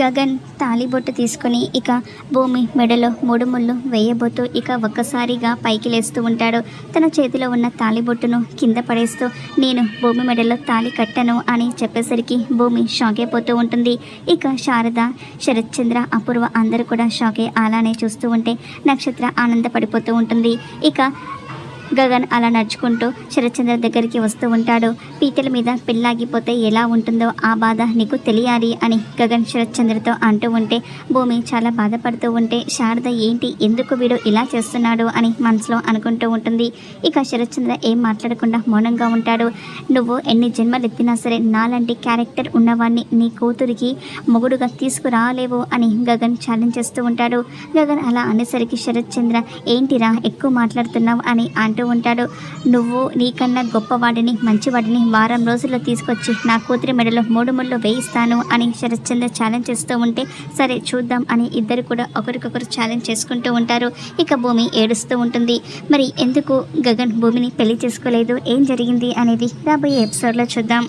గగన్ తాలిబొట్టు తీసుకొని ఇక భూమి మెడలో మూడు ముళ్ళు వేయబోతూ ఇక ఒక్కసారిగా పైకి లేస్తూ ఉంటాడు. తన చేతిలో ఉన్న తాలిబొట్టును కింద పడేస్తూ నేను భూమి మెడలో తాలి కట్టను అని చెప్పేసరికి భూమి షాక్ అయిపోతూ ఉంటుంది. ఇక శారద శరత్చంద్ర అపూర్వ అందరూ కూడా షాక్ అయ్యి అలానే చూస్తూ ఉంటే నక్షత్ర ఆనందపడిపోతూ ఉంటుంది. ఇక గగన్ అలా నడుచుకుంటూ శరత్చంద్ర దగ్గరికి వస్తూ ఉంటాడు. పీటల మీద పెళ్ళాగిపోతే ఎలా ఉంటుందో ఆ బాధ నీకు తెలియాలి అని గగన్ శరత్చంద్రతో అంటూ ఉంటే భూమి చాలా బాధపడుతూ ఉంటే శారద ఏంటి ఎందుకు వీడు ఇలా చేస్తున్నాడు అని మనసులో అనుకుంటూ ఉంటుంది. ఇక శరత్చంద్ర ఏం మాట్లాడకుండా మౌనంగా ఉంటాడు. నువ్వు ఎన్ని జన్మలు ఎత్తినా సరే నాలాంటి క్యారెక్టర్ ఉన్నవాడిని నీ కూతురికి మొగుడుగా తీసుకురాలేవు అని గగన్ ఛాలెంజ్ చేస్తూ ఉంటాడు. గగన్ అలా అనేసరికి శరత్చంద్ర ఏంటిరా ఎక్కువ మాట్లాడుతున్నావు అని అంటూ ఉంటాడు. నువ్వు నీకన్నా గొప్పవాడిని మంచివాడిని వారం రోజుల్లో తీసుకొచ్చి నా కూతురి మెడలో మూడు ముళ్ళు వేయిస్తాను అని శరత్చంద్ర ఛాలెంజ్ చేస్తూ ఉంటే సరే చూద్దాం అని ఇద్దరు కూడా ఒకరికొకరు ఛాలెంజ్ చేసుకుంటూ ఉంటారు. ఇక భూమి ఏడుస్తూ ఉంటుంది. మరి ఎందుకు గగన్ భూమిని పెళ్ళి చేసుకోలేదు? ఏం జరిగింది? అనేది రాబోయే ఎపిసోడ్లో చూద్దాం.